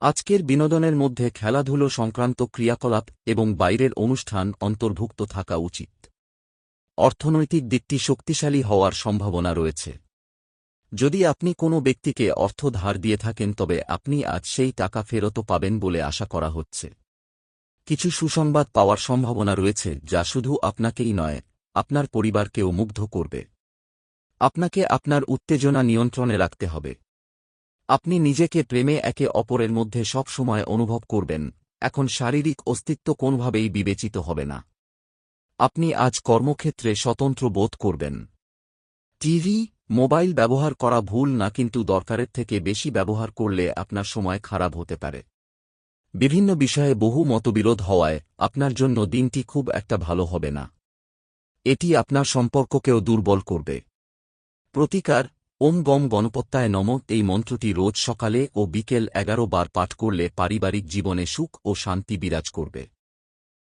আজকের বিনোদনের মধ্যে খেলাধুলো সংক্রান্ত ক্রিয়াকলাপ এবং বাইরের অনুষ্ঠান অন্তর্ভুক্ত থাকা উচিত। অর্থনৈতিক দিকটি শক্তিশালী হওয়ার সম্ভাবনা রয়েছে। যদি আপনি কোনো ব্যক্তিকে অর্থ ধার দিয়ে থাকেন, তবে আপনি আজ সেই টাকা ফেরতও পাবেন বলে আশা করা হচ্ছে। কিছু সুসংবাদ পাওয়ার সম্ভাবনা রয়েছে, যা শুধু আপনাকেই নয়, আপনার পরিবারকেও মুগ্ধ করবে। আপনাকে আপনার উত্তেজনা নিয়ন্ত্রণে রাখতে হবে। আপনি নিজেকে প্রেমে একে অপরের মধ্যে সব সময় অনুভব করবেন, এখন শারীরিক অস্তিত্ব কোনোভাবেই বিবেচিত হবে না। আপনি আজ কর্মক্ষেত্রে স্বতন্ত্র বোধ করবেন। টিভি, মোবাইল ব্যবহার করা ভুল না, কিন্তু দরকারের থেকে বেশি ব্যবহার করলে আপনার সময় খারাপ হতে পারে। বিভিন্ন বিষয়ে বহু মতবিরোধ হওয়ায় আপনার জন্য দিনটি খুব একটা ভালো হবে না। এটি আপনার সম্পর্ককেও দুর্বল করবে। প্রতিকার ওম গম গণপত্যায় নম। এই মন্ত্রটি রোজ সকালে ও বিকেল এগারো বার পাঠ করলে পারিবারিক জীবনে সুখ ও শান্তি বিরাজ করবে।